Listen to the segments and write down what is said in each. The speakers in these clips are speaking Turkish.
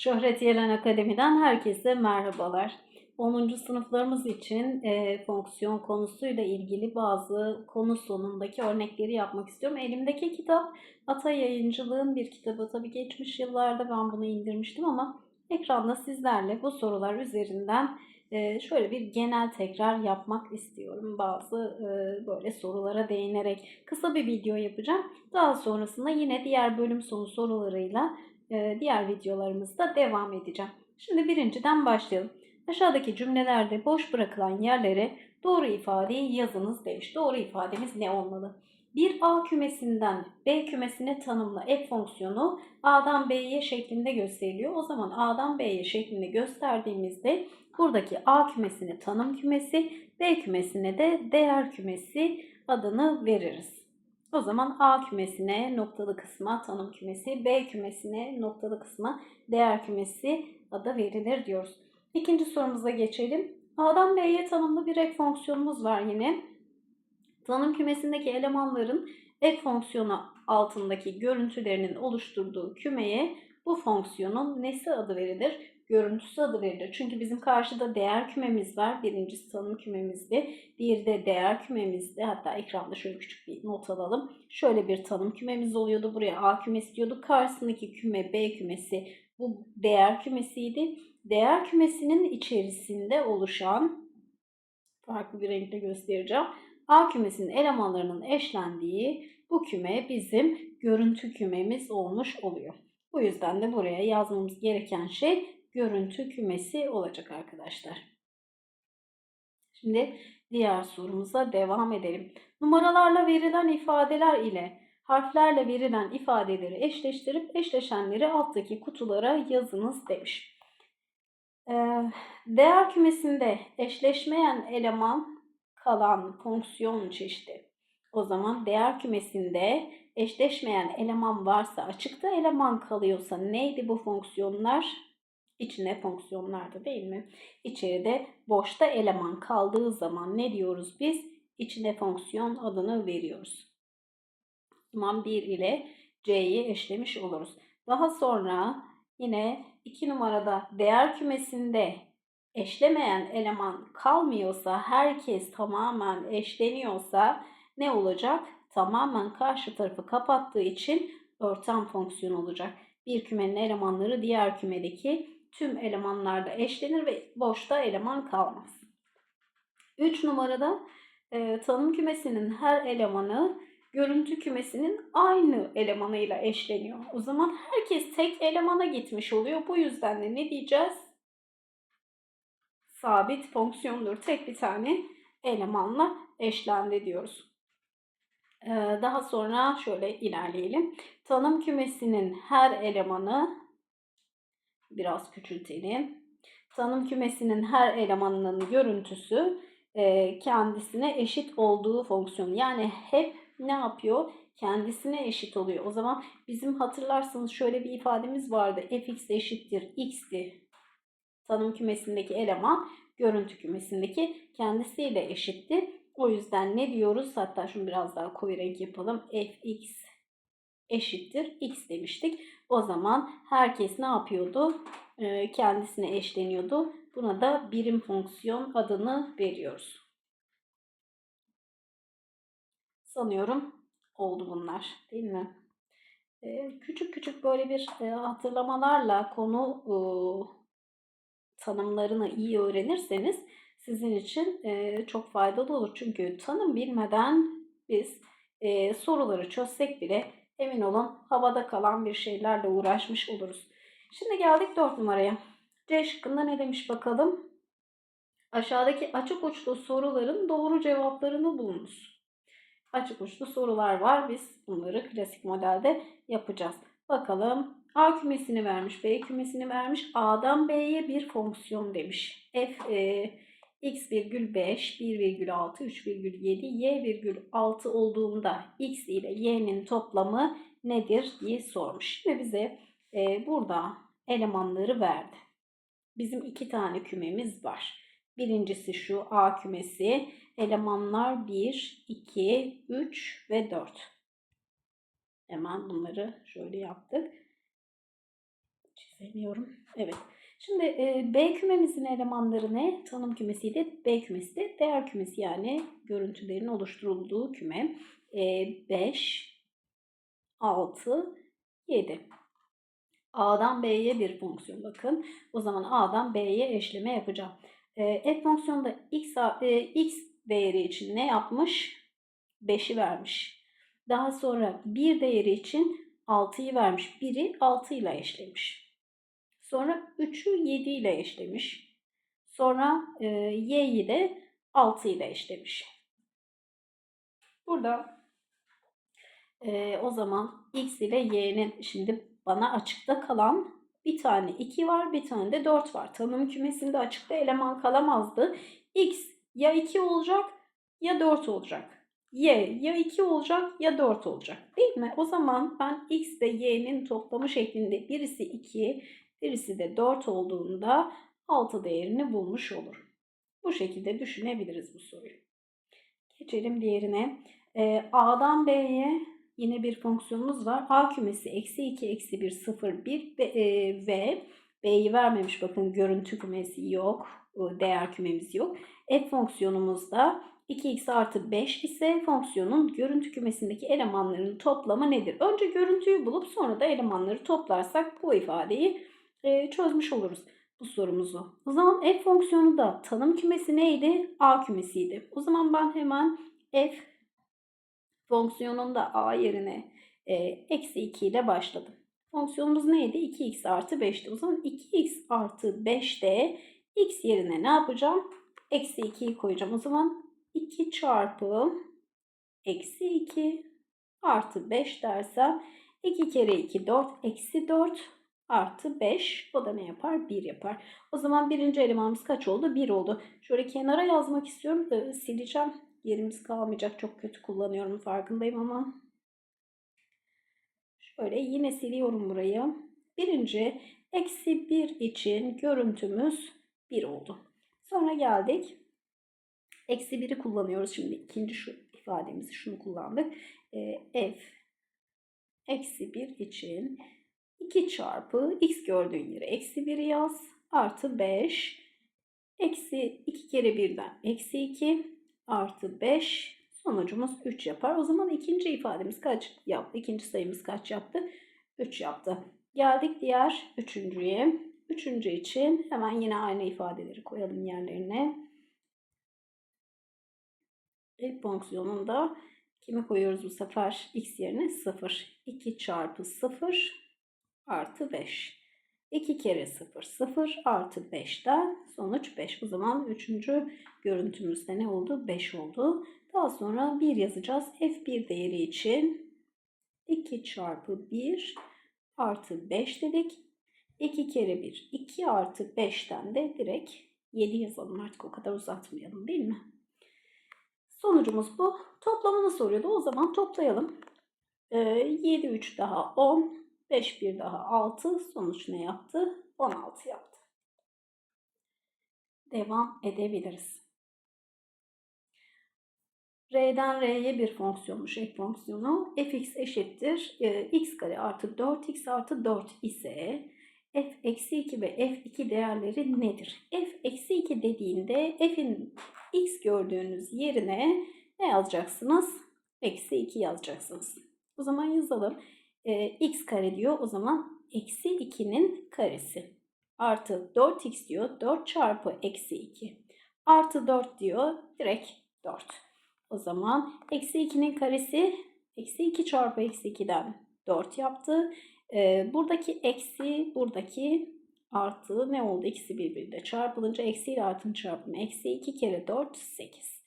Şöhret Yelen Akademi'den herkese merhabalar. 10. sınıflarımız için e, fonksiyon konusuyla ilgili bazı konu sonundaki örnekleri yapmak istiyorum. Elimdeki kitap Ata Yayıncılığın bir kitabı. Tabii geçmiş yıllarda ben bunu indirmiştim ama ekranda sizlerle bu sorular üzerinden e, şöyle bir genel tekrar yapmak istiyorum. Bazı e, böyle sorulara değinerek kısa bir video yapacağım. Daha sonrasında yine diğer bölüm sonu sorularıyla diğer videolarımızda devam edeceğim. Şimdi birinciden başlayalım. Aşağıdaki cümlelerde boş bırakılan yerlere doğru ifadeyi yazınız demiş. Doğru ifademiz ne olmalı? Bir A kümesinden B kümesine tanımla f fonksiyonu A'dan B'ye şeklinde gösteriliyor. O zaman A'dan B'ye şeklinde gösterdiğimizde buradaki A kümesine tanım kümesi, B kümesine de değer kümesi adını veririz. O zaman A kümesine noktalı kısma tanım kümesi, B kümesine noktalı kısma değer kümesi adı verilir diyoruz. İkinci sorumuza geçelim. A'dan B'ye tanımlı bir ek fonksiyonumuz var yine. Tanım kümesindeki elemanların ek fonksiyonu altındaki görüntülerinin oluşturduğu kümeye bu fonksiyonun nesi adı verilir? Görüntüsü adı verilir. Çünkü bizim karşıda değer kümemiz var. Birincisi tanım kümemizdi. Bir de değer kümemizdi. Hatta ekranda şöyle küçük bir not alalım. Şöyle bir tanım kümemiz oluyordu. Buraya A kümesi diyorduk. Karşısındaki küme B kümesi bu değer kümesiydi. Değer kümesinin içerisinde oluşan farklı bir renkle göstereceğim. A kümesinin elemanlarının eşlendiği bu küme bizim görüntü kümemiz olmuş oluyor. Bu yüzden de buraya yazmamız gereken şey görüntü kümesi olacak arkadaşlar. Şimdi diğer sorumuza devam edelim. Numaralarla verilen ifadeler ile harflerle verilen ifadeleri eşleştirip eşleşenleri alttaki kutulara yazınız demiş. Ee, değer kümesinde eşleşmeyen eleman kalan fonksiyon çeşidi. O zaman değer kümesinde eşleşmeyen eleman varsa açıkta eleman kalıyorsa neydi bu fonksiyonlar? İçine fonksiyonlardı değil mi? İçeride boşta eleman kaldığı zaman ne diyoruz biz? İçine fonksiyon adını veriyoruz. Zaman 1 ile C'yi eşlemiş oluruz. Daha sonra yine 2 numarada değer kümesinde eşlemeyen eleman kalmıyorsa, herkes tamamen eşleniyorsa ne olacak? Tamamen karşı tarafı kapattığı için örten fonksiyon olacak. Bir kümenin elemanları diğer kümedeki tüm elemanlarda eşlenir ve boşta eleman kalmaz. 3 numarada e, tanım kümesinin her elemanı görüntü kümesinin aynı elemanıyla eşleniyor. O zaman herkes tek elemana gitmiş oluyor. Bu yüzden de ne diyeceğiz? Sabit fonksiyondur. Tek bir tane elemanla eşlendi diyoruz. Ee, daha sonra şöyle ilerleyelim. Tanım kümesinin her elemanı biraz küçültelim. Tanım kümesinin her elemanının görüntüsü e, kendisine eşit olduğu fonksiyon. Yani hep ne yapıyor? Kendisine eşit oluyor. O zaman bizim hatırlarsanız şöyle bir ifademiz vardı. fx eşittir x'ti. Tanım kümesindeki eleman görüntü kümesindeki kendisiyle eşitti. O yüzden ne diyoruz? Hatta şunu biraz daha koyu renk yapalım. fx eşittir x demiştik. O zaman herkes ne yapıyordu? Ee, kendisine eşleniyordu. Buna da birim fonksiyon adını veriyoruz. Sanıyorum oldu bunlar değil mi? Ee, küçük küçük böyle bir e, hatırlamalarla konu e, tanımlarını iyi öğrenirseniz sizin için e, çok faydalı olur. Çünkü tanım bilmeden biz soruları çözsek bile emin olun havada kalan bir şeylerle uğraşmış oluruz. Şimdi geldik 4 numaraya. C şıkkında ne demiş bakalım? Aşağıdaki açık uçlu soruların doğru cevaplarını bulunuz açık uçlu sorular var. Biz bunları klasik modelde yapacağız. Bakalım A kümesini vermiş, B kümesini vermiş. A'dan B'ye bir fonksiyon demiş. F e, x virgül 5, 1 virgül 6, 3 virgül 7, y virgül 6 olduğunda x ile y'nin toplamı nedir diye sormuş. Şimdi bize e, burada elemanları verdi. Bizim iki tane kümemiz var. Birincisi şu A kümesi elemanlar 1, 2, 3 ve 4. Hemen bunları şöyle yaptık. sevmiyorum. Evet. Şimdi e, B kümemizin elemanları ne? Tanım kümesiydi. B kümesi de değer kümesi yani görüntülerin oluşturulduğu küme. E, 5, 6, 7. A'dan B'ye bir fonksiyon bakın. O zaman A'dan B'ye eşleme yapacağım. E, f fonksiyonunda x, e, x değeri için ne yapmış? 5'i vermiş. Daha sonra bir değeri için 6'yı vermiş. 1'i 6 ile eşlemiş. Sonra 3'ü 7 ile eşlemiş. Sonra e, y'yi de 6 ile eşlemiş. Burada e, o zaman x ile y'nin şimdi bana açıkta kalan bir tane 2 var, bir tane de 4 var. Tanım kümesinde açıkta eleman kalamazdı. x ya 2 olacak ya 4 olacak. y ya 2 olacak ya 4 olacak. Değil mi? O zaman ben x ve y'nin toplamı şeklinde birisi 2, birisi de 4 olduğunda 6 değerini bulmuş olur. Bu şekilde düşünebiliriz bu soruyu. Geçelim diğerine. Ee, A'dan B'ye yine bir fonksiyonumuz var. A kümesi eksi 2, eksi 1, 0, 1 ve, e, ve B'yi vermemiş. Bakın görüntü kümesi yok. Değer kümemiz yok. F fonksiyonumuzda 2x artı 5 ise fonksiyonun görüntü kümesindeki elemanların toplamı nedir? Önce görüntüyü bulup sonra da elemanları toplarsak bu ifadeyi e, çözmüş oluruz bu sorumuzu. O zaman f fonksiyonu da tanım kümesi neydi? A kümesiydi. O zaman ben hemen f fonksiyonunda a yerine e, eksi 2 ile başladım. Fonksiyonumuz neydi? 2x artı 5'ti. O zaman 2x artı 5'te x yerine ne yapacağım? Eksi 2'yi koyacağım. O zaman 2 çarpı eksi 2 artı 5 dersem 2 kere 2 4 eksi 4 artı 5 o da ne yapar? 1 yapar. O zaman birinci elemanımız kaç oldu? 1 oldu. Şöyle kenara yazmak istiyorum. Ee, sileceğim. Yerimiz kalmayacak. Çok kötü kullanıyorum farkındayım ama. Şöyle yine siliyorum burayı. Birinci eksi 1 için görüntümüz 1 oldu. Sonra geldik. Eksi 1'i kullanıyoruz. Şimdi ikinci şu ifademizi şunu kullandık. E, f eksi 1 için 2 çarpı x gördüğün yere eksi 1 yaz. Artı 5 eksi 2 kere 1'den eksi 2 artı 5 sonucumuz 3 yapar. O zaman ikinci ifademiz kaç yaptı? İkinci sayımız kaç yaptı? 3 yaptı. Geldik diğer üçüncüye. Üçüncü için hemen yine aynı ifadeleri koyalım yerlerine. İlk fonksiyonunda kimi koyuyoruz bu sefer? x yerine 0. 2 çarpı 0 artı 5. 2 kere 0 0 artı 5'ten sonuç 5. O zaman üçüncü görüntümüzde ne oldu? 5 oldu. Daha sonra 1 yazacağız. F1 değeri için 2 çarpı 1 artı 5 dedik. 2 kere 1 2 artı 5'ten de direkt 7 yazalım artık o kadar uzatmayalım değil mi? Sonucumuz bu. Toplamını soruyordu. O zaman toplayalım. Ee, 7 3 daha 10 5 bir daha 6. Sonuç ne yaptı? 16 yaptı. Devam edebiliriz. R'den R'ye bir fonksiyonmuş ek fonksiyonu. fx eşittir e, x kare artı 4x artı 4 ise f eksi 2 ve f2 değerleri nedir? f eksi 2 dediğinde f'in x gördüğünüz yerine ne yazacaksınız? Eksi 2 yazacaksınız. O zaman yazalım e, x kare diyor. O zaman eksi 2'nin karesi. Artı 4x diyor. 4 çarpı eksi 2. Artı 4 diyor. Direkt 4. O zaman eksi 2'nin karesi eksi 2 çarpı eksi 2'den 4 yaptı. E, buradaki eksi buradaki artı ne oldu? İkisi birbiriyle çarpılınca eksi ile artının çarpımı. Eksi 2 kere 4 8.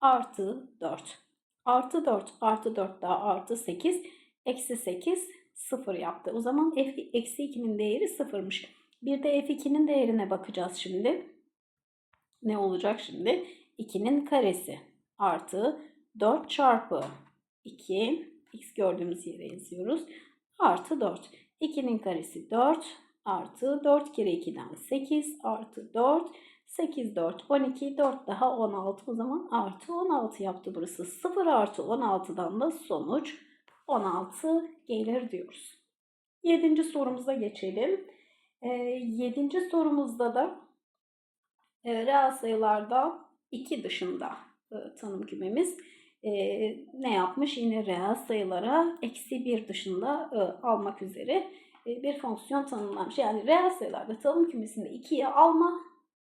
Artı 4. Artı 4 artı 4 daha artı 8 eksi 8 0 yaptı. O zaman f eksi 2'nin değeri 0'mış. Bir de f2'nin değerine bakacağız şimdi. Ne olacak şimdi? 2'nin karesi artı 4 çarpı 2 x gördüğümüz yere yazıyoruz. Artı 4. 2'nin karesi 4 artı 4 kere 2'den 8 artı 4 8 4 12 4 daha 16 o zaman artı 16 yaptı burası. 0 artı 16'dan da sonuç 16 gelir diyoruz. Yedinci sorumuza geçelim. E, yedinci sorumuzda da e, reel sayılarda 2 dışında e, tanım kümemiz e, ne yapmış? Yine reel sayılara eksi 1 dışında e, almak üzere bir fonksiyon tanımlamış. Yani reel sayılarda tanım kümesinde 2'yi alma,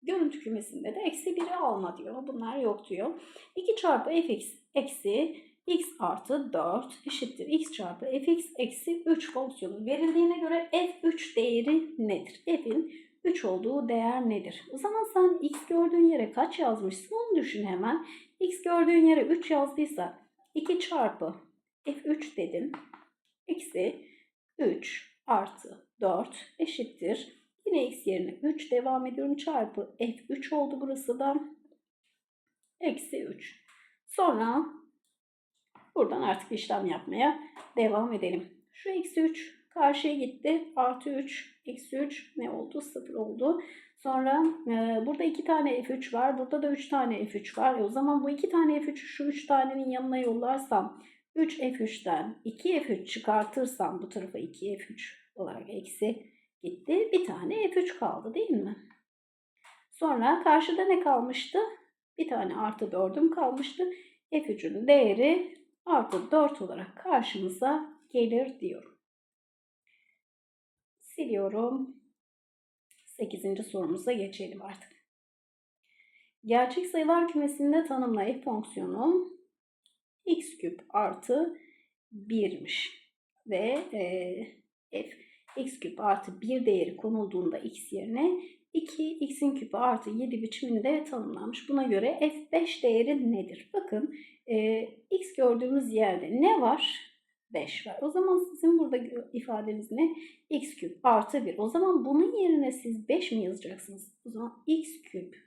görüntü kümesinde de eksi 1'i alma diyor. Bunlar yok diyor. 2 çarpı fx eksi x artı 4 eşittir x çarpı fx eksi 3 fonksiyonu verildiğine göre f3 değeri nedir? f'in 3 olduğu değer nedir? O zaman sen x gördüğün yere kaç yazmışsın onu düşün hemen. x gördüğün yere 3 yazdıysa 2 çarpı f3 dedim. Eksi 3 artı 4 eşittir. Yine x yerine 3 devam ediyorum çarpı f3 oldu burası da. Eksi 3. Sonra buradan artık işlem yapmaya devam edelim. Şu eksi 3 karşıya gitti. Artı 3, eksi 3 ne oldu? 0 oldu. Sonra e, burada 2 tane F3 var. Burada da 3 tane F3 var. E, o zaman bu 2 tane F3'ü şu 3 tanenin yanına yollarsam 3 F3'ten 2 F3 çıkartırsam bu tarafa 2 F3 olarak eksi gitti. Bir tane F3 kaldı değil mi? Sonra karşıda ne kalmıştı? Bir tane artı 4'üm kalmıştı. F3'ün değeri artı 4 olarak karşımıza gelir diyorum. Siliyorum. 8. sorumuza geçelim artık. Gerçek sayılar kümesinde tanımla f fonksiyonu x küp artı 1'miş. Ve e, f x küp artı 1 değeri konulduğunda x yerine 2 x'in küpü artı 7 biçiminde tanımlanmış. Buna göre f5 değeri nedir? Bakın e, x gördüğümüz yerde ne var? 5 var. O zaman sizin burada ifadeniz ne? x küp artı 1. O zaman bunun yerine siz 5 mi yazacaksınız? O zaman x küp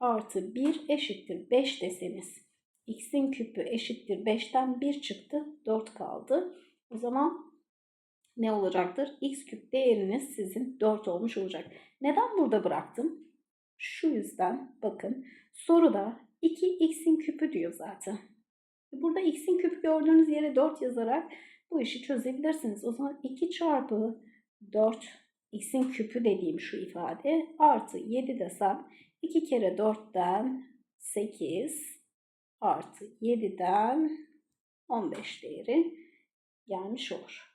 artı 1 eşittir 5 deseniz x'in küpü eşittir 5'ten 1 çıktı 4 kaldı. O zaman ne olacaktır? x küp değeriniz sizin 4 olmuş olacak. Neden burada bıraktım? Şu yüzden bakın soruda 2x'in küpü diyor zaten. Burada x'in küpü gördüğünüz yere 4 yazarak bu işi çözebilirsiniz. O zaman 2 çarpı 4 x'in küpü dediğim şu ifade artı 7 desem 2 kere 4'ten 8 artı 7'den 15 değeri gelmiş olur.